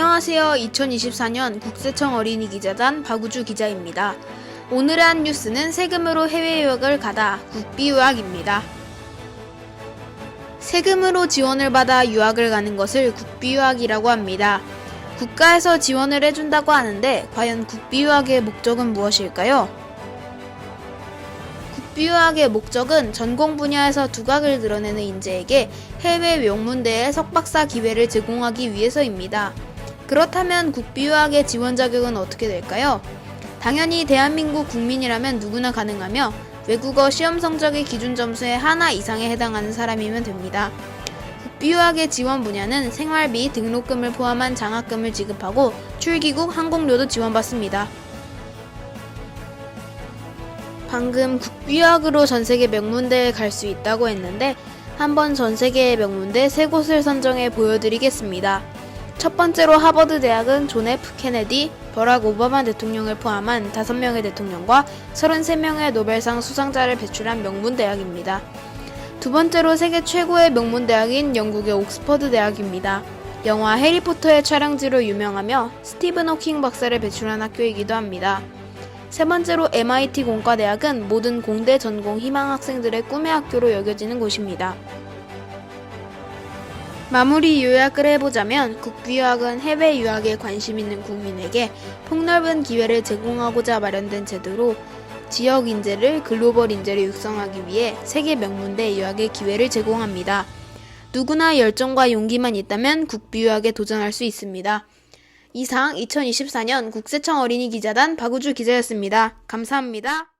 안녕하세요. 2024년 국세청 어린이 기자단 박우주 기자입니다. 오늘의 한 뉴스는 세금으로 해외 유학을 가다 국비 유학입니다. 세금으로 지원을 받아 유학을 가는 것을 국비 유학이라고 합니다. 국가에서 지원을 해준다고 하는데 과연 국비 유학의 목적은 무엇일까요? 국비유학의 목적은 전공 분야에서 두각을 드러내는 인재에게 해외 명문대의 석박사 기회를 제공하기 위해서입니다. 그렇다면 국비유학의 지원 자격은 어떻게 될까요? 당연히 대한민국 국민이라면 누구나 가능하며 외국어 시험 성적의 기준 점수의 하나 이상에 해당하는 사람이면 됩니다. 국비유학의 지원 분야는 생활비, 등록금을 포함한 장학금을 지급하고 출기국 항공료도 지원받습니다. 방금 국비유학으로 전 세계 명문대에 갈 수 있다고 했는데 한번 전 세계의 명문대 세 곳을 선정해 보여드리겠습니다. 첫 번째로 하버드 대학은 존 F 케네디, 버락 오바마 대통령을 포함한 5명의 대통령과 33명의 노벨상 수상자를 배출한 명문 대학입니다. 두 번째로 세계 최고의 명문 대학인 영국의 옥스퍼드 대학입니다. 영화 해리포터의 촬영지로 유명하며 스티븐 호킹 박사를 배출한 학교이기도 합니다. 세 번째로 MIT 공과대학은 모든 공대 전공 희망 학생들의 꿈의 학교로 여겨지는 곳입니다. 마무리 요약을 해보자면 국비유학은 해외 유학에 관심 있는 국민에게 폭넓은 기회를 제공하고자 마련된 제도로 지역 인재를 글로벌 인재로 육성하기 위해 세계 명문대 유학의 기회를 제공합니다. 누구나 열정과 용기만 있다면 국비유학에 도전할 수 있습니다. 이상 2024년 국세청 어린이 기자단 박우주 기자였습니다. 감사합니다.